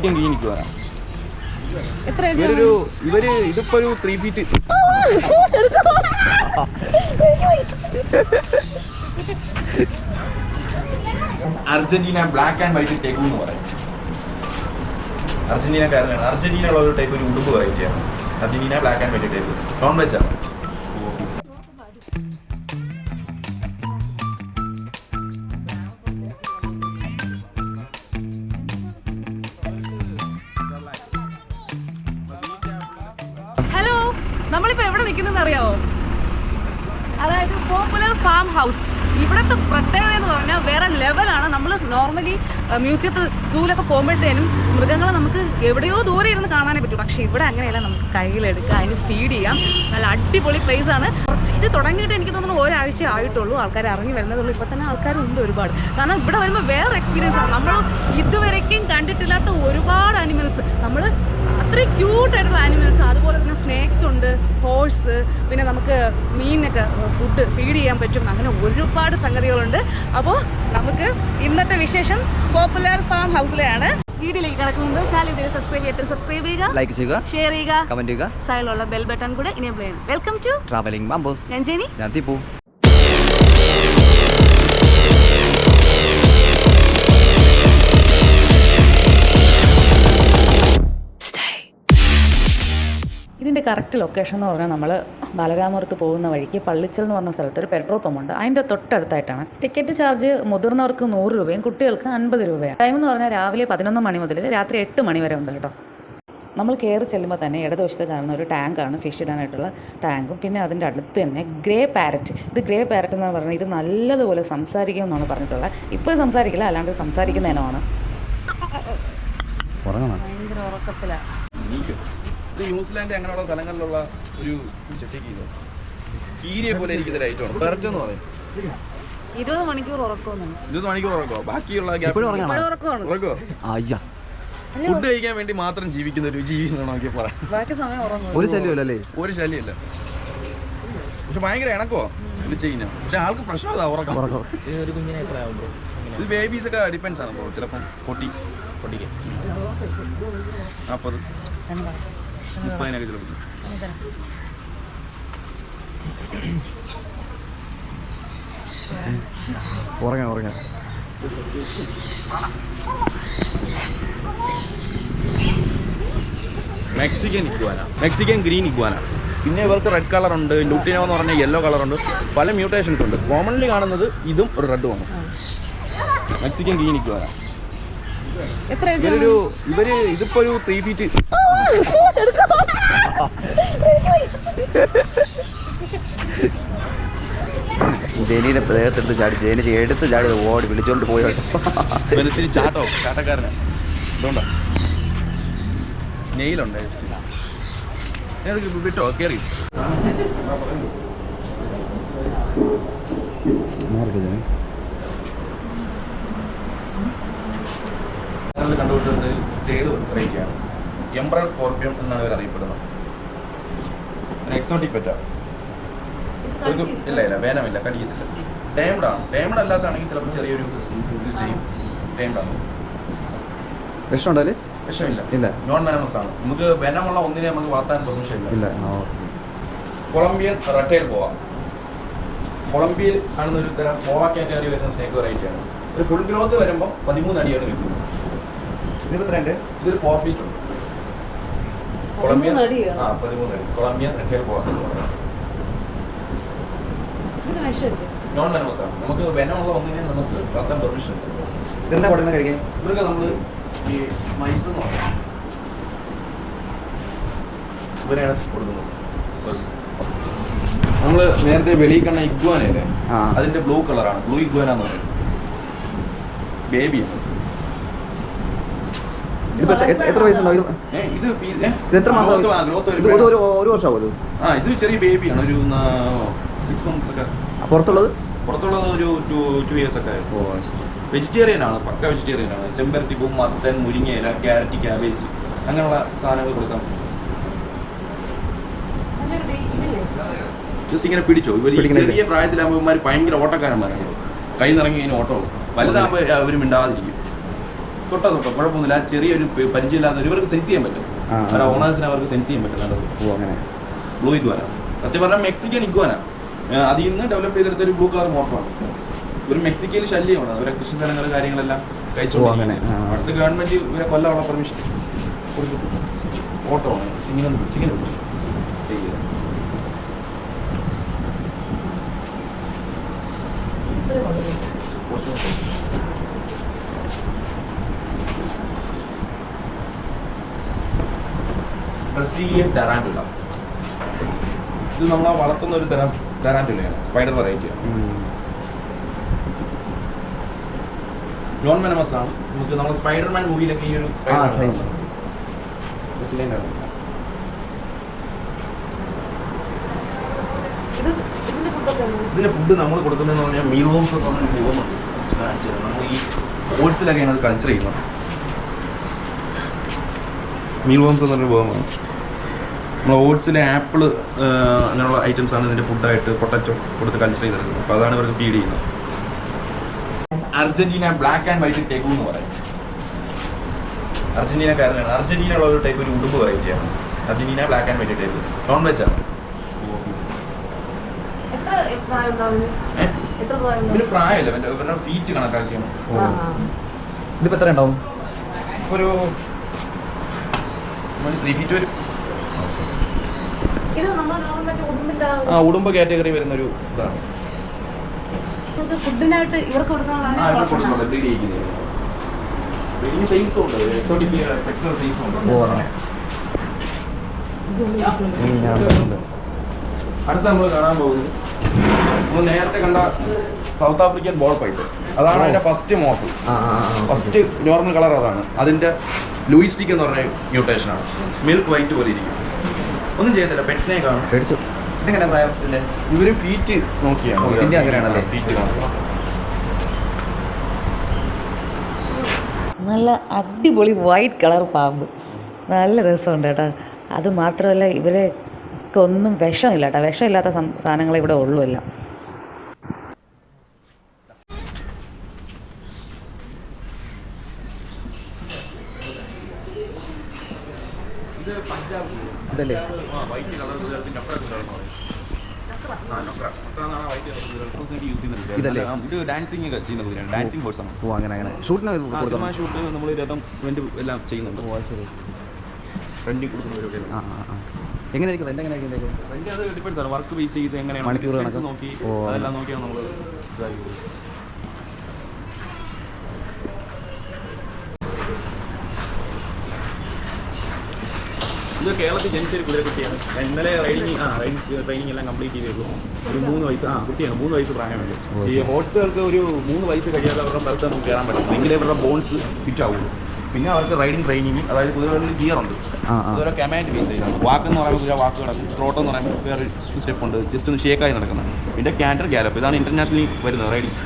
Mexican green വരാം ഇവരൊരു ഇവർ ഇതിപ്പോ ഒരു three feet Argentina black and white tegu എന്ന് പറയും. അർജന്റീനക്കാരനാണ് അർജന്റീന ഉള്ള ഒരു ടൈപ്പ് ഒരു ഉടുപ്പ് ആണ്. Argentina black and white type non veg ആണ്. ഫാം ഹൗസ് ഇവിടുത്തെ പ്രത്യേകത എന്ന് പറഞ്ഞാൽ വേറെ ലെവലാണ് നമ്മൾ നോർമലി മ്യൂസിയത്തിൽ സൂലൊക്കെ പോകുമ്പോഴത്തേനും മൃഗങ്ങളെ നമുക്ക് എവിടെയോ ദൂരെ ഇരുന്ന് കാണാനേ പറ്റും. പക്ഷേ ഇവിടെ അങ്ങനെയല്ല. നമുക്ക് കയ്യിലെടുക്കുക അതിന് ഫീഡ് ചെയ്യാം. നല്ല അടിപൊളി പ്ലേസ് ആണ്. കുറച്ച് ഇത് തുടങ്ങിയിട്ട് എനിക്ക് തോന്നുന്നു ഒരാഴ്ച ആയിട്ടുള്ളൂ. ആൾക്കാർ ഇറങ്ങി വരുന്നതുള്ളൂ. ഇപ്പോൾ തന്നെ ആൾക്കാരുണ്ട് ഒരുപാട്. കാരണം ഇവിടെ വരുമ്പോൾ വേറെ എക്സ്പീരിയൻസ് ആണ്. നമ്മൾ ഇതുവരേക്കും കണ്ടിട്ടില്ലാത്ത ഒരുപാട് അനിമൽസ് നമ്മൾ അത്രയും ക്യൂട്ടായിട്ടുള്ള ആനിമൽസ് അതുപോലെ തന്നെ സ്നേക്സ് ഉണ്ട് ഹോഴ്സ് പിന്നെ നമുക്ക് മീനൊക്കെ ഫുഡ് ഫീഡ് ചെയ്യാൻ പറ്റും. അങ്ങനെ ഒരുപാട് സംഗതികളുണ്ട്. അപ്പോൾ നമുക്ക് ഇന്നത്തെ വിശേഷം പോപ്പുലർ ഫാം ഹൗസിലെയാണ് വീഡിയോയിലേക്ക് കിടക്കുമ്പോൾ ചാനൽ ചെയ്ത് സബ്സ്ക്രൈബ് ചെയ്തിട്ട് സബ്സ്ക്രൈബ് ചെയ്യുക ലൈക്ക് ചെയ്യുക ഷെയർ ചെയ്യുക കമന്റ് ചെയ്യുക. സൈഡിലുള്ള ബെൽ ബട്ടൺ കൂടെ ചെയ്യണം. വെൽക്കം ടു ട്രാവലിംഗ് ബാംബോസ് ഞാൻ ജെനി ഞാൻ ദീപു. ഇതിന്റെ കറക്റ്റ് ലൊക്കേഷൻ എന്ന് പറഞ്ഞാൽ നമ്മൾ ബാലരാമപുരത്ത് പോകുന്ന വഴിക്ക് പള്ളിച്ചൽ എന്ന് പറഞ്ഞ സ്ഥലത്ത് ഒരു പെട്രോൾ പമ്പുണ്ട് അതിന്റെ തൊട്ടടുത്തായിട്ടാണ്. ടിക്കറ്റ് ചാർജ് മുതിർന്നവർക്ക് നൂറ് രൂപയും കുട്ടികൾക്ക് അൻപത് രൂപയാണ്. ടൈം എന്ന് പറഞ്ഞാൽ രാവിലെ പതിനൊന്ന് മണി മുതൽ രാത്രി എട്ട് മണി വരെ ഉണ്ട് കേട്ടോ. നമ്മൾ കയറി ചെല്ലുമ്പോൾ തന്നെ ഇടതുവശത്ത് കാണുന്ന ഒരു ടാങ്കാണ് ഫിഷ് ഇടാനായിട്ടുള്ള ടാങ്കും പിന്നെ അതിന്റെ അടുത്ത് തന്നെ ഗ്രേ പാരറ്റ് ഇത് ഗ്രേ പാരറ്റ് എന്ന് പറഞ്ഞാൽ ഇത് നല്ലതുപോലെ സംസാരിക്കും എന്നാണ് പറഞ്ഞിട്ടുള്ളത്. ഇപ്പോൾ സംസാരിക്കില്ല അല്ലാണ്ട് സംസാരിക്കുന്നതിനാണ് ഭയങ്കര ഉറക്കത്തിലാണ്. ഇത് ന്യൂസിലാൻഡ് അങ്ങനെയുള്ള സ്ഥലങ്ങളിലുള്ള ഒരു ചെട്ടിക്ക് കീരിയെ പോലെ ഇരിക്കുന്ന ഒരു ഐറ്റമാണ് പെർറ്റ് എന്ന് പറയും. ഇരുപത് മണിക്കൂർ ഉറക്കമൊന്നും ഇരുപത് മണിക്കൂർ ഉറക്കോ? ബാക്കിയുള്ള ഉറക്കോ? അയ്യ. ഫുഡ് കഴിക്കാൻ വേണ്ടി മാത്രം ജീവിക്കുന്ന ഒരു ജീവി എന്നാണെങ്കിൽ പറയാം ബാക്കി സമയം ഉറങ്ങും. ഒരു ശല്യമല്ലേ ഒരു ശല്യമില്ല. പക്ഷെ ഭയങ്കര ഇണക്കോ? ചെയ്യുന്ന പക്ഷെ ആൾക്ക് പ്രശ്നം അതാ ഉറക്കം. ഉറക്കം. ഇത് ബേബീസ് ഒക്കെ ഡിപ്പെൻസ് ആണ് ചിലപ്പം പൊട്ടി. പൊട്ടിക്ക്. നാൽപ്പത് മുപ്പതിനൊക്കെ ചിലപ്പോൾ ഉറങ്ങാം ഉറങ്ങാം. Mexican iguana Mexican green iguana പിന്നെ ഇവർക്ക് റെഡ് കളർ ഉണ്ട് ലൂട്ടിനോ എന്ന് പറഞ്ഞ യെല്ലോ കളർ ഉണ്ട്. പല മ്യൂട്ടേഷൻസ് ഉണ്ട്. കോമൺലി കാണുന്നത് ഇതും ഒരു റെഡ് റെഡുമാണ് മെക്സിക്കൻ ഗ്രീൻ ഇക്വാന ഇവരൊരു ഇവർ ഇതിപ്പോ ഒരു ത്രീ ഫീറ്റ് ജെനീനെ ദേഹത്തെടുത്ത് ചാടി ജെനി എടുത്ത് ചാടി ഓടി വിളിച്ചോണ്ട് പോയി. ചാട്ടോ ചാട്ടക്കാരന്. അതുകൊണ്ടാ നെയിലുണ്ട് വിട്ടോ കയറി കണ്ടുപിടിച്ചത് തേട് വെറൈറ്റിയാണ് എംബ്രൽ സ്കോർപ്പിയം എന്നാണ് ഇവർ അറിയപ്പെടുന്നത്. ഒരു എക്സോട്ടിക് പെറ്റ ഇല്ല ഇല്ല വേനമില്ല കടിക്കത്തില്ല. ടേംഡ് ആണ്. ടേംഡ് അല്ലാത്താണെങ്കിൽ ചിലപ്പോൾ ചെറിയൊരു ഇത് ചെയ്യും. ടേംഡ് ആണ്. വിഷമുണ്ടോ അതിൽ? വിഷമില്ല. ഇല്ല. നോൺ വെനമസ് ആണ്. നമുക്ക് വെനമുള്ള ഒന്നിനെ നമുക്ക് വളർത്താൻ പെർമിഷൻ ഇല്ല. ഇല്ല കൊളംബിയൻ റെട്ടയിൽ പോവാം കൊളംബിയയിൽ കാണുന്ന ഒരു തരം പോവാ കാറ്റഗറി വരുന്ന സ്നേക്ക് വെറൈറ്റിയാണ് ഒരു ഫുൾ ഗ്രോത്ത് വരുമ്പോൾ പതിമൂന്ന് അടിയാണ് വരുന്നത് ഇരുപത്തിരണ്ട് ഇതൊരു ഫോർ ഫീറ്റ് ഉണ്ട്. കൊളംബിയൻ ആ പതിമൂന്ന് അടി. കൊളംബിയ റെട്ടയിൽ പോവാം നോൺ വെനമസ് ആണ്. നമുക്ക് വെനമുള്ള ഒന്നിനെ നമുക്ക് കത്താൻ പെർമിഷൻ ഇല്ല. ഇതെന്താ കൊടുക്കുന്നത് കഴിക്കാൻ? ഇവർക്ക് നമ്മൾ ഈ മൈസ് എന്ന് പറയാം. ഇവരെയാണ് കൊടുക്കുന്നത്. നമ്മൾ നേരത്തെ വെളിയിൽ കണ്ട ഇഗ്വാനല്ലേ അതിന്റെ ബ്ലൂ കളറാണ്. ബ്ലൂ ഇഗ്വാന എന്ന് പറയും. ബേബിയാണ് ഇതിപ്പോ എത്ര- വയസ്സുണ്ടാവും? ഇത് ഏ, ഇത് എത്ര മാസം ഇത് ഒരു ഒരു വർഷമാവും ഇത്? ആ ഇത് ചെറിയ ബേബിയാണ് ഒരു സിക്സ് മന്ത്സ് ഒക്കെ. പുറത്തുള്ളത്? പുറത്തുള്ളത് ഒരു ടു ടു ഇയേഴ്സ് ഒക്കെ. വെജിറ്റേറിയൻ ആണ് പക്ക വെജിറ്റേറിയൻ ആണ്. ചെമ്പരത്തി പൂ മത്തൻ മുരിങ്ങയില ക്യാരറ്റ് ക്യാബേജ് അങ്ങനെയുള്ള സാധനങ്ങൾ കൊടുക്കാം. ജസ്റ്റ് ഇങ്ങനെ പിടിച്ചോ. ഇവർ ചെറിയ പ്രായത്തിലാകുമ്പോൾ ഭയങ്കര ഓട്ടക്കാരന്മാരാണ്. കൈ നിറങ്ങി ഇങ്ങനെ ഓട്ടോ വലുതാകുമ്പോൾ അവർ മിണ്ടാതിരിക്കും. തൊട്ടാ തൊട്ടോ കുഴപ്പമൊന്നുമില്ല. ആ ചെറിയൊരു പരിചയമില്ലാത്ത ഇവർക്ക് സെൻസ് ചെയ്യാൻ പറ്റും. ആ. അവരുടെ ഓണേഴ്സിന് അവർക്ക് സെൻസ് ചെയ്യാൻ പറ്റും. നല്ലത്. Blue iguana. സത്യം പറഞ്ഞാൽ മെക്സിക്കൻ ഇഗ്വാന. അതിൽ നിന്ന് ഡെവലപ്പ് ചെയ്തെടുത്ത ഒരു ബ്ലൂ കളർ മോട്ടറാണ്. ഒരു മെക്സിക്കയിൽ ശല്യമാണ്. അവരെ കൃഷി സ്ഥലങ്ങൾ കാര്യങ്ങളെല്ലാം കഴിച്ചു അങ്ങനെ. അടുത്ത ഗവൺമെന്റ് ഇവരെ കൊല്ലാനുള്ള പെർമിഷൻ ഓട്ടോ ആണ്. സിംഗിനെ സിംഗിനെ ബ്രസീലിയൻ ടെറാന്റുല ഇത് നമ്മൾ വളർത്തുന്ന ഒരു തരം ടെറാന്റുലയാണ് സ്പൈഡർ വെറൈറ്റിയാണ് നോൺ മെനമസ് ആണ്. നമുക്ക് നമ്മൾ സ്പൈഡർമാൻ മൂവിയിലൊക്കെ ഈ ഒരു ഇതിന്റെ ഫുഡ് നമ്മൾ കൊടുക്കുന്നതെന്ന് പറഞ്ഞാൽ മീൽ ഹോംസ് എന്ന് പറഞ്ഞ ഹോമുണ്ട് നമ്മൾ ഈ ഓട്സിലൊക്കെയാണ് അത് കൾച്ചർ ചെയ്യുന്നത്. മീൽ ഹോംസ് നമ്മൾ ഓട്സിലെ ആപ്പിൾ അങ്ങനെയുള്ള ഐറ്റംസ് ആണ് ഇതിന്റെ ഫുഡായിട്ട് പൊട്ടറ്റോ കൊടുത്ത് കൾച്ചർ ചെയ്തെടുക്കുന്നത് അപ്പോൾ അതാണ് ഇവർക്ക് ഫീഡ് ചെയ്യുന്നത്. Argentina black and white tegu എന്ന് പറയും. അർജന്റീന അർജന്റീനക്കാരനാണ്. അർജന്റീന ഉള്ള ഒരു ടൈപ്പ് ഒരു ഉടുമ്പ് വെറൈറ്റിയാണ് Argentina black and white type non veg ആണ് ഇവർ പ്രായമല്ല. ഇവരുടെ ഫീറ്റ് കണക്കാക്കിയാണ്. ഇതിപ്പോ എത്ര ഉണ്ടാവും ഒരു ത്രീ ഫീറ്റ് വരും ഇത് നമ്മൾ ഗവൺമെന്റ് ഉടുമ്പിന്റെ ആ ഉടുമ്പ് കാറ്റഗറി വരുന്ന ഒരു ഇതാണ് ഫുഡിനായിട്ട് ഇവർക്ക് അടുത്ത നമ്മൾ കാണാൻ പോകുന്നത്. നമ്മൾ നേരത്തെ കണ്ട സൗത്ത് ആഫ്രിക്കൻ ബോൾ പൈപ്പ് അതാണ് അതിന്റെ first morph first normal colour അതാണ്. അതിന്റെ ലൂയിസ്റ്റിക് എന്ന് പറഞ്ഞ മ്യൂട്ടേഷൻ ആണ്. മിൽക്ക് വൈറ്റ് പോലെ ഇരിക്കും. ഒന്നും ചെയ്യുന്നില്ല. പെറ്റ്സിനെ കാണും പേടിച്ചു. ഇതെങ്ങനെ പ്രായം? ഇവർ ഫീറ്റ് നോക്കിയാണ് ഓ, ഇതിന്റെ അങ്ങനെയാണല്ലേ? ഫീറ്റ് നല്ല അടിപൊളി വൈറ്റ് കളർ പാമ്പ്. നല്ല രസമുണ്ട് കേട്ടോ. അത് മാത്രമല്ല ഇവരൊക്കെ ഒന്നും വിഷമില്ല കേട്ടോ. വിഷമില്ലാത്ത സം- സാധനങ്ങളെ ഇവിടെ ഉള്ളൂ എല്ലാം. ഇതല്ലേ? വൈറ്റ് കളർ ഇതല്ലേ? ഇത് ഡാൻസിങ് ഒക്കെ ചെയ്യുന്ന കുതിരയാണ് ഡാൻസിങ് ഹോഴ്സ് ആണ് ഓ അങ്ങനെ അങ്ങനെ ഷൂട്ടിന് സിനിമ ഷൂട്ട് നമ്മൾ രഥം ഇവന്റ് എല്ലാം ചെയ്യുന്നുണ്ട് ഫ്രണ്ടിൽ കൊടുക്കുന്നവരൊക്കെ ആ ആ എങ്ങനെയായിരിക്കും അത് ഡിപ്പെൻസ് ആണ് വർക്ക് ബേസ് ചെയ്ത് എങ്ങനെയാണ് മണിക്കൂർ നോക്കി. അതെല്ലാം നോക്കിയാണ് നമ്മൾ ഇതാക്കി ഇത് കേരളത്തിൽ ജനിച്ച ഒരു കുതിരക്കുട്ടിയാണ് ഇന്നലെ റൈഡിങ് ആ റൈഡിങ് ട്രെയിനിങ് എല്ലാം കംപ്ലീറ്റ് ചെയ്തേക്കും ഒരു മൂന്ന് വയസ്സ് ആ കുട്ടിയാണ്. മൂന്ന് വയസ്സ് പ്രായമുണ്ട് ഈ ഹോട്ട്സുകൾക്ക് ഒരു മൂന്ന് വയസ്സ് കഴിയാതെ അവരുടെ സ്ഥലത്ത് നമുക്ക് കയറാൻ പറ്റും എങ്കിലേ അവരുടെ ബോൺസ് ഫിറ്റ് ആവുള്ളൂ. പിന്നെ അവർക്ക് റൈഡിങ് ട്രെയിനിങ് അതായത് കുതിരകളിൽ ഗിയർ ഉണ്ട്. അതൊരു കമാൻഡ് ബേസ് ചെയ്താണ് വാക്ക് എന്ന് പറയുമ്പോൾ കുതിര വാക്ക് കിടക്കും ട്രോട്ട് എന്ന് പറയുമ്പോൾ വേറെ സ്റ്റെപ്പ് ഉണ്ട്. ജസ്റ്റ് ഒന്ന് ഷേക്കായി നടക്കുന്നത്. പിന്നെ ക്യാൻഡർ ഗ്യാലപ്പ് ഇതാണ് ഇന്റർനാഷണലി വരുന്നത് റൈഡിങ്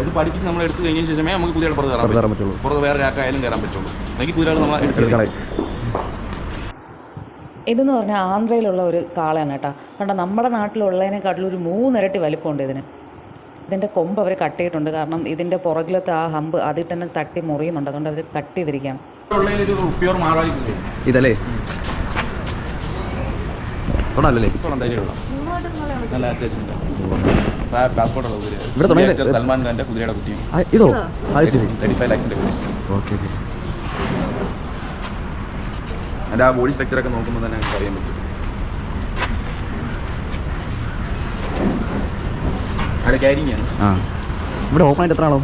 ഇത് പഠിപ്പിച്ച് നമ്മൾ എടുത്തു കഴിഞ്ഞതിന് ശേഷമേ നമുക്ക് കുതിരയുടെ പുറത്ത് കയറാൻ പറ്റുള്ളൂ. പുറത്ത് വേറെ ആക്കായാലും കയറാൻ പറ്റുള്ളൂ. അല്ലെങ്കിൽ കുതിരകൾ നമ്മൾ എടുത്തു ഇതെന്ന് പറഞ്ഞാൽ ആന്ധ്രയിലുള്ള ഒരു കാളയാണ് കേട്ടോ. കണ്ടോ നമ്മുടെ നാട്ടിലുള്ളതിനെക്കാട്ടിലും ഒരു മൂന്നിരട്ടി വലിപ്പമുണ്ട് ഇതിന്. ഇതിന്റെ കൊമ്പ് അവർ കട്ട് ചെയ്തിട്ടുണ്ട്. കാരണം ഇതിന്റെ പുറകിലത്തെ ആ ഹമ്പ് അതിൽ തന്നെ തട്ടി മുറിയുന്നുണ്ട്. അതുകൊണ്ട് അവർ കട്ട് ചെയ്തിരിക്കുകയാണ്. ഇതല്ലേ? ഇവിടെ സൽമാൻ ഖാന്റെ കുതിരയുടെ കുട്ടിയും. ഇതോ? അത് ശരി. തേർട്ടി ഫൈവ് ലാക്സിന്റെ കുതിര ഓക്കെ ഓക്കെ. അതിന്റെ ആ ബോഡി സ്ട്രക്ചർ ഒക്കെ നോക്കുമ്പോൾ തന്നെ നമുക്ക് അറിയാൻ പറ്റും. അവിടെ ക്യാരിങ് ആണ്. ആ. ഇവിടെ ഓപ്പൺ ആയിട്ട് എത്ര ആളോ?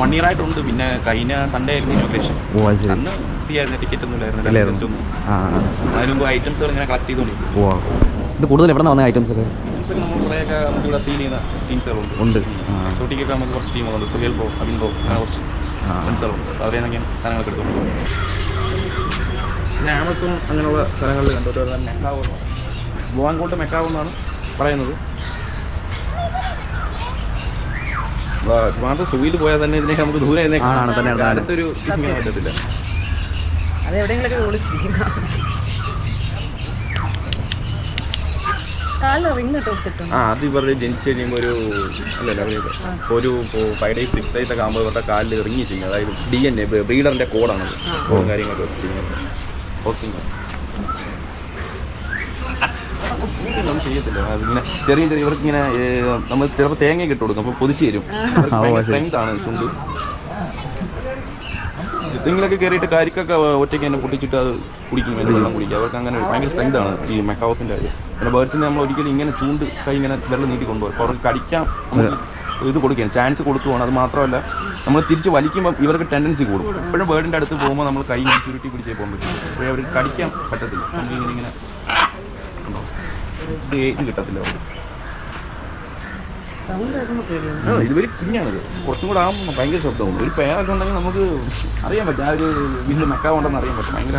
വൺ ഇയർ ആയിട്ടുണ്ട്. പിന്നെ കഴിഞ്ഞ സൺഡേ ആയിരുന്നു ഇനോഗ്രേഷൻ ഓ അത് ശരി. അന്ന് ഫ്രീ ആയിരുന്നു. ടിക്കറ്റ് ഒന്നും ഇല്ലായിരുന്നു. അതിന് മുമ്പ് ഐറ്റംസുകൾ ഇങ്ങനെ കളക്ട് ചെയ്തുകൊണ്ടിരിക്കും ഓ ഇത് കൂടുതൽ എവിടെ നിന്ന് വന്ന ഐറ്റംസ് ഒക്കെ? ഐറ്റംസ് ഒക്കെ നമ്മൾ കുറേയൊക്കെ നമുക്ക് ഇവിടെ സീൽ ചെയ്യുന്ന ടീംസുകളുണ്ട് ഉണ്ട്. ആ. എക്സോട്ടിക്കൊക്കെ നമുക്ക് കുറച്ച് ടീമുകളുണ്ട് സുഹേൽ ബോ അബിൻ ബോ അങ്ങനെ കുറച്ച്. ഫ്രണ്ട്സുകളുണ്ട് അവരെ സാധനങ്ങളൊക്കെ എടുത്തോണ്ട് പിന്നെ ആമസോൺ അങ്ങനെയുള്ള സ്ഥലങ്ങളിൽ കണ്ടിട്ട് വരുന്ന മെക്കാവ് എന്ന് പറയും. ഗോവാൻകോട്ട് മെക്കാവ് എന്നാണ് പറയുന്നത്. മാത്രം സുഖയിൽ പോയാൽ തന്നെ ഇതിനെ നമുക്ക് ദൂരെ. അടുത്തൊരു ഇങ്ങനെ പറ്റത്തില്ല. ആ അത് ഇവരുടെ ജനിച്ചു കഴിയുമ്പോൾ ഒരു അല്ലല്ല ഒരു ഫൈവ് ഡേയ്സ് സിക്സ് ഡേയ്സ് ഒക്കെ ആകുമ്പോൾ ഇവരുടെ കാലിൽ ഇറങ്ങി ചെയ്യുന്നത് അതായത് ഡി എൻ എ ബ്രീഡറിന്റെ കോഡാണ് കോഡും കാര്യങ്ങളൊക്കെ ചെയ്യുന്നത്. ഹോസ്റ്റിംഗ് ഒന്നും ചെയ്യത്തില്ല. ചെറിയ ചെറിയ ഇവർക്ക് ഇങ്ങനെ നമ്മൾ ചിലപ്പോൾ തേങ്ങ ഇട്ട് കൊടുക്കും. അപ്പോൾ പൊതിച്ച് തരും. സ്ട്രെങ്ത് ആണ് ചുണ്ട്. എന്തെങ്കിലുമൊക്കെ കയറിയിട്ട് കരിക്കൊക്കെ ഒറ്റയ്ക്ക് തന്നെ പൊട്ടിച്ചിട്ട് അത് കുടിക്കും എന്റെ വെള്ളം കുടിക്കും. അവർക്ക് അങ്ങനെ ഭയങ്കര സ്ട്രെങ്ത് ആണ് ഈ മെക്കാവസിന്റെ കാര്യം. പിന്നെ ബേർഡ്സിനെ നമ്മൾ ഒരിക്കലും ഇങ്ങനെ ചൂണ്ട് കൈ ഇങ്ങനെ വെള്ളം നീട്ടി കൊണ്ടുപോകും. അവർക്ക് കടിക്കാൻ നമുക്ക് ഇത് കൊടുക്കുകയാണ്. ചാൻസ് കൊടുത്തു പോകണം അത് മാത്രമല്ല നമ്മൾ തിരിച്ച് വലിക്കുമ്പോൾ ഇവർക്ക് ടെൻഡൻസി കൂടും. എപ്പോഴും ബേർഡിന്റെ അടുത്ത് പോകുമ്പോൾ നമ്മൾ കൈ മെച്യൂരിറ്റി പിടിച്ചേ പോകാൻ പറ്റും. അപ്പോഴേ അവർക്ക് കടിക്കാൻ പറ്റത്തില്ല. നമുക്ക് ഇങ്ങനെ? ഇത് കിട്ടത്തില്ല ഇത് കുഞ്ഞാണിത് കുറച്ചും കൂടെ ആകുമ്പോൾ ഭയങ്കര ശബ്ദവും ഒരു പേരൊക്കെ ഉണ്ടെങ്കിൽ നമുക്ക് അറിയാൻ പറ്റും. ആ ഒരു വീട്ടിൽ മെക്കാവുണ്ടെന്ന് അറിയാൻ പറ്റും. ഭയങ്കര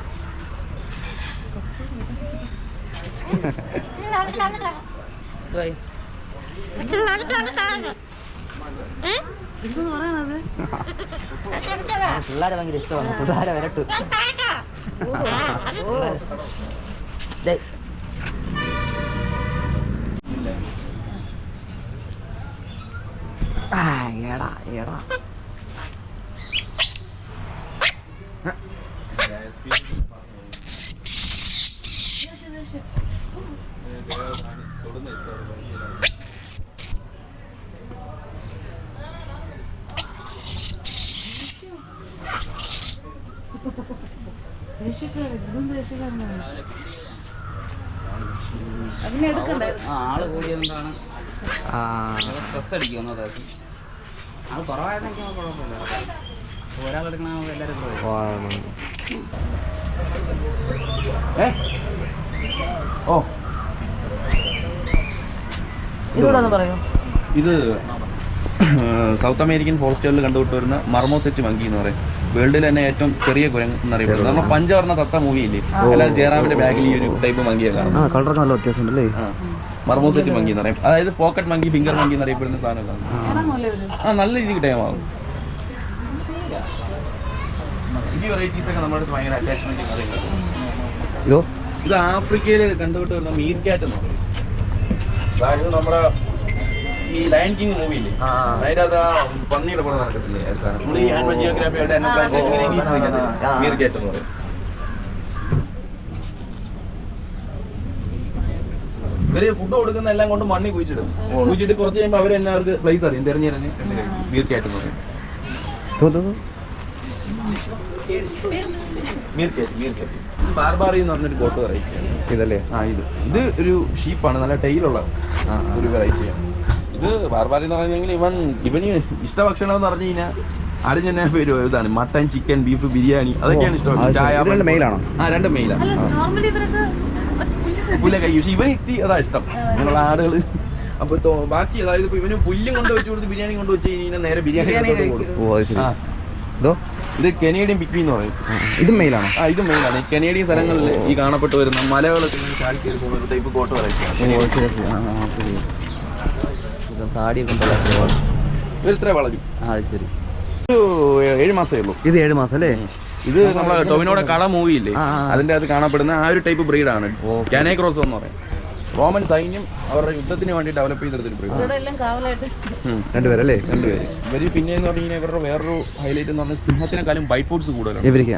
പിള്ളേരെ ഭയങ്കര ഇഷ്ടമാണ് പിള്ളേരെ വരട്ടു ആ എടാ എടാ. ആൾ കൂടിയതുകൊണ്ടാണ് സ്ട്രെസ് അടിക്കുന്നത്. ആൾ കുറവായിരുന്നെങ്കിൽ നമുക്ക് കുഴപ്പമില്ല. ഒരാൾ എടുക്കണ എല്ലാവരും പോയി. ഏ? ഓ. ഇതൂടെ പറയോ. ഇത് സൗത്ത് അമേരിക്കൻ ഫോറസ്റ്റുകളിൽ കണ്ടുപിട്ട് വരുന്ന മർമോസെറ്റ് മങ്കി എന്ന് പറയും. വേൾഡിൽ തന്നെ ഏറ്റവും ചെറിയ കുരങ്ങ് എന്നറിയപ്പെടുന്നത് നമ്മുടെ പഞ്ചവർണ തത്ത മൂവി ഇല്ലേ? അല്ലാതെ ജയറാമിന്റെ ബാഗിൽ ഈ ഒരു ടൈപ്പ് മങ്കിയെ കാണും. ആ കളറൊക്കെ നല്ല വ്യത്യാസമുണ്ടല്ലേ? മർമോസെറ്റ് മങ്കി എന്ന് പറയും. അതായത് പോക്കറ്റ് മങ്കി ഫിംഗർ മങ്കി എന്നറിയപ്പെടുന്ന സാധനങ്ങളാണ് ആ. നല്ല രീതിക്ക് ടൈം ആകും ഈ വെറൈറ്റീസ് ഒക്കെ നമ്മുടെ അടുത്ത് ഭയങ്കര അറ്റാച്ച്മെന്റ് ഇതോ ആഫ്രിക്കയിൽ കണ്ടുപിട്ട് വരുന്ന മീർ കാറ്റ് എന്ന് പറയും. അതായത് നമ്മുടെ ഈ ലയൺ കിങ് മൂവിയില്ലേ അതിനകത്ത് ആ പന്നിയുടെ കൂടെ നടക്കത്തില്ലേ. നമ്മുടെ ഈ ആൻഡ് ജിയോഗ്രാഫിയുടെ മീർ ക്യാറ്റ് എന്ന് പറയും. ഇവർ ഫുഡ് കൊടുക്കുന്ന എല്ലാം കൊണ്ട് മണ്ണി കുഴിച്ചിടും. കുഴിച്ചിട്ട് കുറച്ച് കഴിയുമ്പോൾ അവർ തന്നെ അവർക്ക് പ്ലേസ് അറിയും. തെരഞ്ഞെറിഞ്ഞ് മീർ ക്യാറ്റ് എന്ന് പറയും. മീർ മീർ ക്യാറ്റ് ബാർബാറി എന്ന് പറഞ്ഞൊരു ബോട്ട് വെറൈറ്റി ഇതല്ലേ? ആ ഇത്. ഇത് ഒരു ഷീപ്പാണ് നല്ല ടൈലുള്ള. ഒരു വെറൈറ്റിയാണ് ഇത് ബാർബാറി എന്ന് പറഞ്ഞെങ്കിൽ ഇവൻ ഇവന് ഇഷ്ടഭക്ഷണം എന്ന് പറഞ്ഞു കഴിഞ്ഞാൽ ആദ്യം തന്നെ പേര് ഇതാണ് മട്ടൻ ചിക്കൻ ബീഫ് ബിരിയാണി അതൊക്കെയാണ് ഇഷ്ടം. ചായ മെയിലാണോ? ആ രണ്ട് മെയിലാണ് അല്ല നോർമലി ഇവരൊക്കെ പുല്ല കൈ പക്ഷെ ഇവൻ ഇത്തി അതാ ഇഷ്ടം. അങ്ങനെയുള്ള ആടുകൾ അപ്പൊ ബാക്കി അതായത് ഇപ്പൊ ഇവന് പുല്ലും കൊണ്ട് വെച്ച് കൊടുത്ത് ബിരിയാണി കൊണ്ട് വെച്ച് കഴിഞ്ഞാൽ നേരെ ബിരിയാണി. കൊടുക്കും. ഇത്? കനേഡിയൻ പിക്മി എന്ന് പറയും. ഇത് ഇതും മെയിലാണോ ആ ഇത് മെയിലാണ് ഈ കനേഡിയൻ സ്ഥലങ്ങളിൽ ഈ കാണപ്പെട്ടു വരുന്ന മലകളൊക്കെ ഇങ്ങനെ ചാടി കയറി പോകുന്ന ഒരു ടൈപ്പ് കോട്ട് ഓ വെറൈറ്റിയാണ് ശരി ശരി ആ ആ, ശരി ഇത് താടിയൊക്കെ. ഇവർ ഇത്ര വളരും ആ അത് ശരി. ഏഴ് മാസമേ ഉള്ളൂ. ഇത് ഏഴ് മാസം അല്ലേ ഇത് നമ്മളെ ടൊവിനോടെ കള മൂവി ഇല്ലേ. അതിന്റെ അത് കാണപ്പെടുന്ന ആ ഒരു ടൈപ്പ് ബ്രീഡാണ് കാനേ ക്രോസ് എന്ന് പറയും. റോമൻ സൈന്യം അവരുടെ യുദ്ധത്തിന് വേണ്ടി ഡെവലപ്പ് ചെയ്തെടുത്തൊരു ബ്രീഡ് രണ്ടുപേരല്ലേ? രണ്ടുപേര്. ഇവർ പിന്നെ എന്ന് പറഞ്ഞാൽ ഇവരുടെ വേറൊരു ഹൈലൈറ്റ് എന്ന് പറഞ്ഞാൽ സിംഹത്തിനെക്കാളും ബൈറ്റ് ഫോർട്സ് കൂടുതലാണ്. ഇവർക്ക്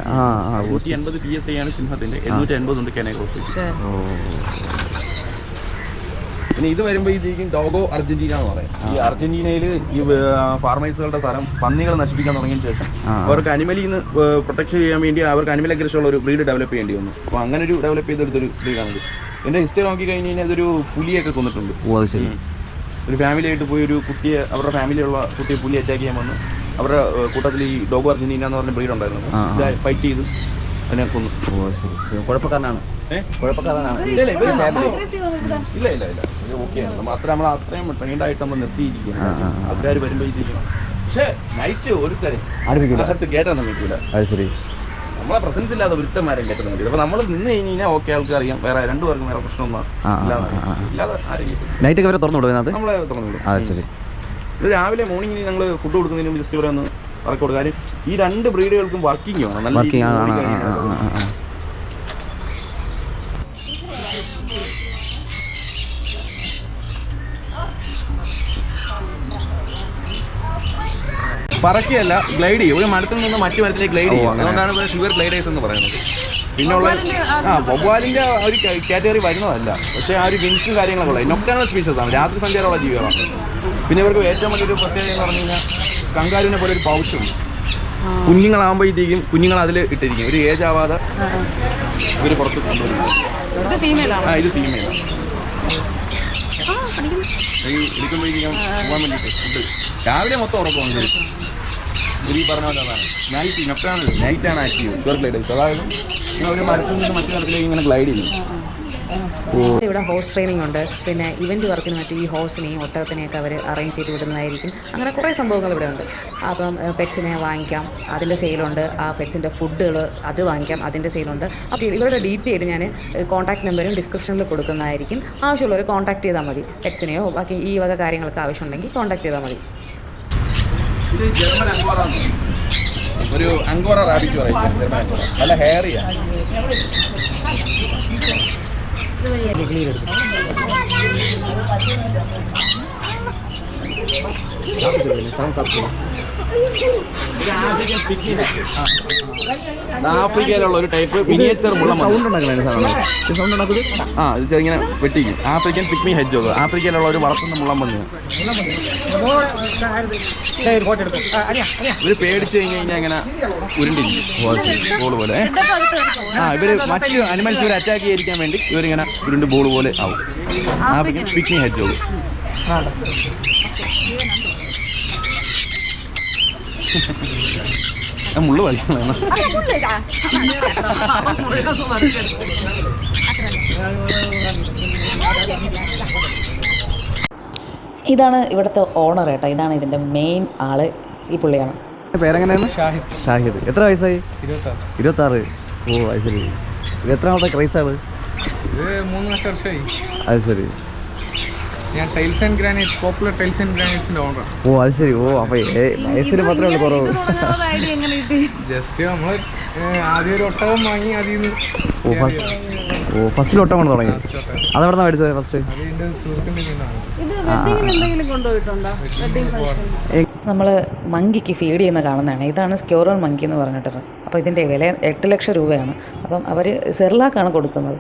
നൂറ്റി എൺപത് പി എസ് ഐ ആണ് സിംഹത്തിന്റെ. എണ്ണൂറ്റി എൺപത് ഉണ്ട് കാനേക്രോസ് ഓ. പിന്നെ ഇത് വരുമ്പോൾ ഇതിരിക്കും ഡോഗോ അർജന്റീന എന്ന് പറയും. ഈ അർജന്റീനയിൽ ഈ ഫാർമേഴ്സുകളുടെ സ്ഥലം പന്നികൾ നശിപ്പിക്കാൻ തുടങ്ങിയതിന് ശേഷം അവർക്ക് അനിമലിൽ നിന്ന് പ്രൊട്ടക്ട് ചെയ്യാൻ വേണ്ടി അവർക്ക് അനിമൽ അഗ്രഷനുള്ള ഒരു ബ്രീഡ് ഡെവലപ്പ് ചെയ്യേണ്ടി വന്നു. അപ്പോൾ അങ്ങനെ ഒരു ഡെവലപ്പ് ചെയ്തെടുത്തൊരു ബ്രീഡാണിത്. എന്റെ ഹിസ്റ്ററി നോക്കി കഴിഞ്ഞ് കഴിഞ്ഞാൽ ഇതൊരു പുലിയൊക്കെ കൊന്നിട്ടുണ്ട്. ഒരു ഫാമിലി ആയിട്ട് പോയി ഒരു കുട്ടിയെ അവരുടെ ഫാമിലിയുള്ള കുട്ടിയെ പുലി അറ്റാക്ക് ചെയ്യാൻ വന്നു അവരുടെ കൂട്ടത്തിൽ ഈ ഡോഗ് അർജന്റീന എന്ന് പറഞ്ഞ ബ്രീഡ് ഉണ്ടായിരുന്നു. ഫൈറ്റ് ചെയ്ത്. അതിനെ കൊന്നു. ഓ ശരി. കുഴപ്പക്കാരനാണ്. ഇല്ല ഇല്ല ഇല്ല ഓക്കെയാണ് നമ്മൾ അത്ര നമ്മൾ അത്രയും ട്രെയിൻഡ് ആയിട്ട് നമ്മൾ നിർത്തിയിരിക്കുകയാണ്. ആൾക്കാർ പക്ഷേ നൈറ്റ് അടുപ്പിക്കില്ല അകത്ത് കയറ്റാൻ സമ്മതിക്കില്ല അത് ശരി. നമ്മളെ പ്രസൻസ് ഇല്ലാതെ ഒരുത്തന്മാരും കേട്ടത് അപ്പോൾ നമ്മൾ നിന്ന് കഴിഞ്ഞ് കഴിഞ്ഞാൽ ഓക്കെ ആൾക്കാർ അറിയാം. വേറെ രണ്ടു പേർക്കും വേറെ പ്രശ്നമൊന്നും ഇല്ലാതെ വരെ തുറന്നു വിടും നമ്മളെ തുറന്നു ശരി. രാവിലെ മോർണിംഗിൽ ഞങ്ങൾ ഫുഡ് കൊടുക്കുന്നതിന് ജസ്റ്റ് ഇവിടെ ഒന്ന് കാര്യം ഈ രണ്ട് ബ്രീഡുകൾക്കും വർക്കിംഗ് നല്ല ആണ്. ആ. പറക്കുകയല്ല ഗ്ലൈഡ് ചെയ്യും. ഒരു മരത്തിൽ നിന്ന് മറ്റു മരത്തിലേക്ക് ഗ്ലൈഡ് ചെയ്യും. അതുകൊണ്ടാണ് ഇവിടെ ഷുഗർ ഗ്ലൈഡേഴ്സ് എന്ന് പറയുന്നത്. പിന്നെ ഉള്ള ആ ബൊബ്ബാലിന്റെ ഒരു കാറ്റഗറി വരുന്നതല്ല. പക്ഷേ ആ ഒരു വിൻസും കാര്യങ്ങളൊക്കെ ഉള്ളത് നൊക്കാനുള്ള സ്പീഷീസ് ആണ്. രാത്രി സഞ്ചാരമുള്ള ജീവികളാണ്. പിന്നെ ഇവർക്ക് ഏറ്റവും വലിയൊരു പ്രത്യേകത എന്ന് പറഞ്ഞു കഴിഞ്ഞാൽ കങ്കാരുവിനെ പോലെ ഒരു പൗച്ചുണ്ട് കുഞ്ഞുങ്ങളാകുമ്പോഴത്തേക്കും കുഞ്ഞുങ്ങൾ അതിൽ ഇട്ടിരിക്കും. ഒരു ഏജ് ആവാതെ ഇവർ പുറത്ത് കൊണ്ടുവരും. ആ ഇത് ഫീമെയിലാണ് ഈ എടുക്കുമ്പോഴേക്കും പോകാൻ വേണ്ടിയിട്ട് ഫുഡ് രാവിലെ മൊത്തം ഉറക്കമാണ് ഇവർ ഈ പറഞ്ഞ പോലെ അതാണ്. നൈറ്റ് നൊക്ടാണ് നൈറ്റാണ് ആക്റ്റീവ്. ഇവർക്ക് ഗ്ലൈഡേഴ്സ് അതായത് ഒരു മരത്തിൽ നിന്ന് മറ്റു നടത്തിലേക്ക് ഇങ്ങനെ ഗ്ലൈഡ് ചെയ്യും ഇവിടെ ഹോസ് ട്രെയിനിങ് ഉണ്ട്. പിന്നെ ഇവന്റ് വർക്കിന് മറ്റും ഈ ഹോസിനെയും ഒട്ടകത്തിനെയൊക്കെ അവർ അറേഞ്ച് ചെയ്ത് വിടുന്നതായിരിക്കും. അങ്ങനെ കുറേ സംഭവങ്ങൾ ഇവിടെ ഉണ്ട്. അപ്പം പെറ്റ്സിനെ വാങ്ങിക്കാം. അതിന്റെ സെയിലുണ്ട്. ആ പെറ്റ്സിന്റെ ഫുഡുകൾ അത് വാങ്ങിക്കാം. അതിന്റെ സെയിലുണ്ട്. അപ്പോൾ ഇവരുടെ ഡീറ്റെയിൽ ഞാൻ കോൺടാക്ട് നമ്പറും ഡിസ്ക്രിപ്ഷനിൽ കൊടുക്കുന്നതായിരിക്കും. ആവശ്യമുള്ളവർ കോൺടാക്ട് ചെയ്താൽ മതി. പെറ്റ്സിനെയോ ബാക്കി ഈ വക കാര്യങ്ങൾക്ക് ആവശ്യമുണ്ടെങ്കിൽ കോൺടാക്ട് ചെയ്താൽ മതി. ഒരു അങ്കോറ റാബിറ്റ് പറയും. നല്ല ഹെയറിയാണ് ആഫ്രിക്കയിലുള്ള ഒരു ടൈപ്പ് മിനിയേച്ചർ മുള്ള സൗണ്ട് ഉണ്ടാക്കണേ സാധനം. സൗണ്ട് ഉണ്ടാക്കുന്നത്? ആ ഇത് ചെറിങ്ങനെ വെട്ടിക്കും ആഫ്രിക്കൻ പിക്മി ഹെജ് ആഫ്രിക്കയിലുള്ള ഒരു വളർത്തുന്ന മുള്ളം പന്നി ഇവർ പേടിച്ചു കഴിഞ്ഞു കഴിഞ്ഞാൽ അങ്ങനെ ഉരുണ്ടിരിക്കും. ബോൾ പോലെ. ആ ഇവർ മറ്റു അനിമൽസ് ഇവർ അറ്റാക്ക് ചെയ്യാതിരിക്കാൻ വേണ്ടി ഇവരിങ്ങനെ ഉരുണ്ട് ബോൾ പോലെ ആവും. ആഫ്രിക്കൻ പിക്മി ഹെഡ്ജ് മുള്ളു വലിക്കണം ഇതാണ് ഇവിടുത്തെ ഓണർ കേട്ടോ ഇതാണ് ഇതിന്റെ മെയിൻ ആൾ ഈ പുള്ളിയാണ്. പേരെങ്ങനെയാണ്? ഷാഹിദ്. ഷാഹിദ്. എത്ര വയസ്സായി? ഇരുപത്താറ്. ഓ അത് ശരി. ഇത് എത്രാമത്തെ ക്രൈസാണ് വർഷമായി. അത് ശരി. ഞാൻ tiles and granites popular tiles and ഗ്രാനൈറ്റ്സിന്റെ ഓ അത് ശരി. ഓ അപ്പൊ വയസ്സിന് മാത്രമേ ഉള്ളൂ കുറവ്. ഐഡിയ എങ്ങനെ കിട്ടി? ജസ്റ്റ് നമ്മൾ ആദ്യം ഒരു ഒട്ടകം വാങ്ങി അതിൽ നിന്ന് ഓ ഫസ്റ്റ് ഓ ഫസ്റ്റിൽ ഒട്ടം കൊണ്ട് തുടങ്ങി. അതെവിടെ നിന്നാണ് മേടിച്ചത് ഫസ്റ്റ്? നമ്മൾ മങ്കിക്ക് ഫീഡ് ചെയ്യുന്ന കാണുന്നതാണ്. ഇതാണ് സ്ക്യൂറൽ മങ്കി എന്ന് പറഞ്ഞിട്ട് അപ്പോൾ ഇതിന്റെ വില എട്ട് ലക്ഷം രൂപയാണ്. അപ്പം അവർ സെർലാക്കാണ് കൊടുക്കുന്നത്.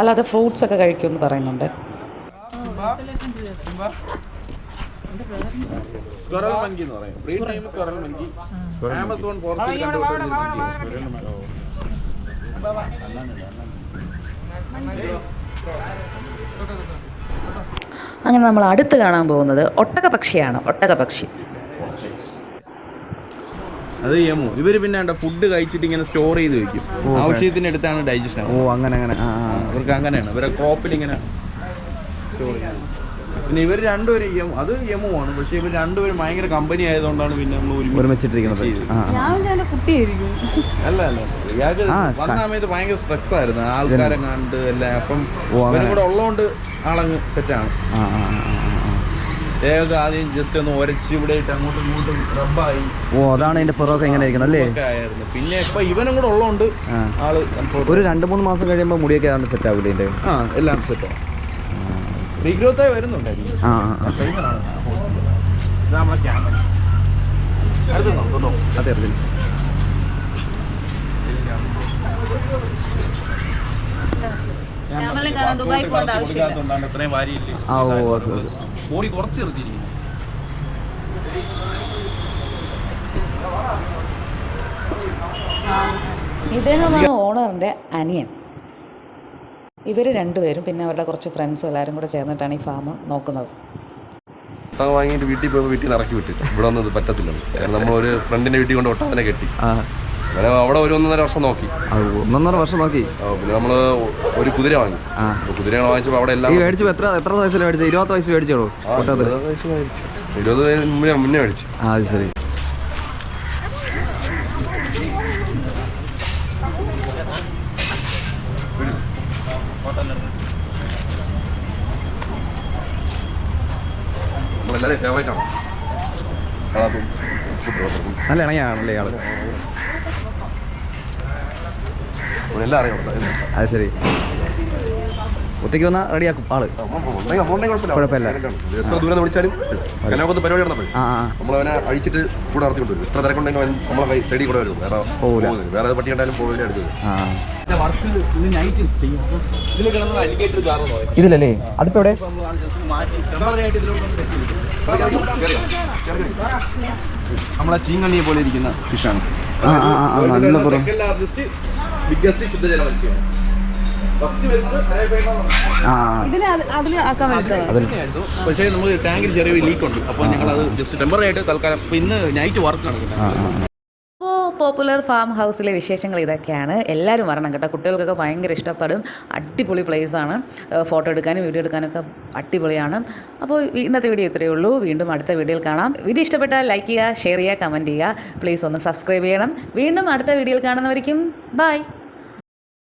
അല്ലാതെ ഫ്രൂട്ട്സ് ഒക്കെ കഴിക്കുമെന്ന് പറയുന്നുണ്ട്. സ്ക്വറൽ മങ്കി എന്ന് പറയും. Breed name squirrel monkey Amazon ഫോറസ്റ്റിൽ കണ്ടുപിടിച്ച. അങ്ങനെ നമ്മൾ അടുത്ത് കാണാൻ പോകുന്നത് ഒട്ടക പക്ഷിയാണ് ഒട്ടക പക്ഷി അത് യമു ഇവർ പിന്നെ ഫുഡ് കഴിച്ചിട്ട് ഇങ്ങനെ സ്റ്റോർ ചെയ്ത് വെക്കും. ആവശ്യത്തിന് അടുത്താണ് ഡൈജഷൻ ഓ അങ്ങനെ അങ്ങനെ. ആ ആ. അവർക്ക് അങ്ങനെയാണ്. ഇവരെ കോപ്പിൽ ഇങ്ങനെ ചെയ്യും പിന്നെ ഇവർ രണ്ടുപേരും യമു അത് യമുവാണ് പക്ഷെ ഇവർ രണ്ടുപേരും ഭയങ്കര കമ്പനി ആയതുകൊണ്ടാണ് പിന്നെ നമ്മൾ ഒരുമിച്ചിട്ടിരിക്കുന്നത്. അല്ല അല്ല. ഇയാൾക്ക് വന്ന സമയത്ത് ഭയങ്കര സ്ട്രെസ് ആയിരുന്നു. ആൾക്കാരെ കണ്ട് എല്ലാം. അപ്പം അവരും കൂടെ ഉള്ളതുകൊണ്ട് ആളങ്ങ് സെറ്റാണ് ഏക ആദ്യം ജസ്റ്റ് ഒന്ന് ഒരച്ച് ഇവിടെ ഇട്ട് അങ്ങോട്ടും ഇങ്ങോട്ടും റബ്ബായി ഓ അതാണ് അതിന്റെ ഇങ്ങനെ ഇരിക്കുന്നത് അല്ലേ? ആയിരുന്നു. പിന്നെ ഇപ്പൊ ഇവനും കൂടെ ഉള്ളതുകൊണ്ട് ആൾ ഒരു രണ്ട് മൂന്ന് മാസം കഴിയുമ്പോൾ മുടിയൊക്കെ സെറ്റ് ആവില്ലേ ആ എല്ലാം സെറ്റ് റീഗ്രോത്തായി അടുത്തുണ്ടോ തൊട്ടോ അതെ. ബോഡി കുറച്ച് നിർത്തിയിരിക്കുന്നു. ഇദ്ദേഹമാണ് ഓണറിന്റെ അനിയൻ. ഇവർ രണ്ടുപേരും പിന്നെ അവരുടെ കുറച്ച് ഫ്രണ്ട്സും എല്ലാവരും കൂടെ ചേർന്നിട്ടാണ് ഈ ഫാം നോക്കുന്നത്. ഒട്ടകം വാങ്ങിയിട്ട് വീട്ടിൽ പോയപ്പോൾ വീട്ടിൽ ഇറക്കി വിട്ടിട്ട്. ഇവിടെ ഒന്നും ഇത് പറ്റത്തില്ല കാരണം നമ്മൾ ഒരു ഫ്രണ്ടിന്റെ വീട്ടിൽ കൊണ്ട് ഒട്ടകനെ കെട്ടി. അങ്ങനെ അവിടെ ഒരു ഒന്നര വർഷം നോക്കി. ഒന്നര ഒന്നൊന്നര വർഷം നോക്കി. പിന്നെ നമ്മൾ ഒരു കുതിര വാങ്ങി. കുതിരയാണ് വാങ്ങിച്ചപ്പോൾ അവിടെ എല്ലാം ഈ മേടിച്ചു എത്ര എത്ര വയസ്സിൽ മേടിച്ചു ഇരുപത് വയസ്സ് മേടിച്ചോളൂ ഇരുപത് വയസ്സ് മുന്നേ മേടിച്ചു. ആ ശരി. നമ്മളെല്ലാവരും ഫേവറേറ്റ് ആണ്. നല്ല ഇണങ്ങിയാണല്ലേ ആൾ. എല്ലാം അറിയാം അത് ശരി. ഒറ്റയ്ക്ക് വന്നാൽ റെഡിയാക്കും ആൾ. കുഴപ്പമില്ല. എത്ര ദൂരം വിളിച്ചാലും കലാകൊന്ന് പരിപാടി നടന്നപ്പോഴേ ആ ആ. നമ്മളവനെ അഴിച്ചിട്ട് കൂടെ നടത്തി കൊണ്ടുവരും എത്ര തിരക്കുണ്ടെങ്കിൽ നമ്മളെ സൈഡിൽ കൂടെ വരും. വേറെ വേറെ പട്ടി കണ്ടാലും പോകേണ്ടി അടുത്തത് ആ. ഇതിലല്ലേ? അതിപ്പോ എവിടെ? നമ്മളെ ചീങ്കണ്ണിയെ പോലെ ഇരിക്കുന്ന ഫിഷാണ് ബിഗ്ഗസ്റ്റ് ശുദ്ധജല പക്ഷേ നമുക്ക് ടാങ്കിൽ ചെറിയ ലീക്ക് ഉണ്ട്. അപ്പോൾ ഞങ്ങൾ അത് ജസ്റ്റ് ടെമ്പററി ആയിട്ട് തൽക്കാലം. ഇന്ന് നൈറ്റ് വർക്ക് നടക്കുന്നത് പോപ്പുലർ ഫാം ഹൗസിലെ വിശേഷങ്ങൾ ഇതൊക്കെയാണ്. എല്ലാവരും വരണം കേട്ടോ. കുട്ടികൾക്കൊക്കെ ഭയങ്കര ഇഷ്ടപ്പെടും. അടിപൊളി ആണ്. ഫോട്ടോ എടുക്കാനും വീഡിയോ എടുക്കാനൊക്കെ അടിപൊളിയാണ്. അപ്പോൾ ഇന്നത്തെ വീഡിയോ ഇത്രയേ ഉള്ളൂ. വീണ്ടും അടുത്ത വീഡിയോയിൽ കാണാം. വീഡിയോ ഇഷ്ടപ്പെട്ടാൽ ലൈക്ക് ചെയ്യുക ഷെയർ ചെയ്യുക കമന്റ് ചെയ്യുക. പ്ലീസ് ഒന്ന് സബ്സ്ക്രൈബ് ചെയ്യണം. വീണ്ടും അടുത്ത വീഡിയോയിൽ കാണുന്നവരിക്കും ബൈ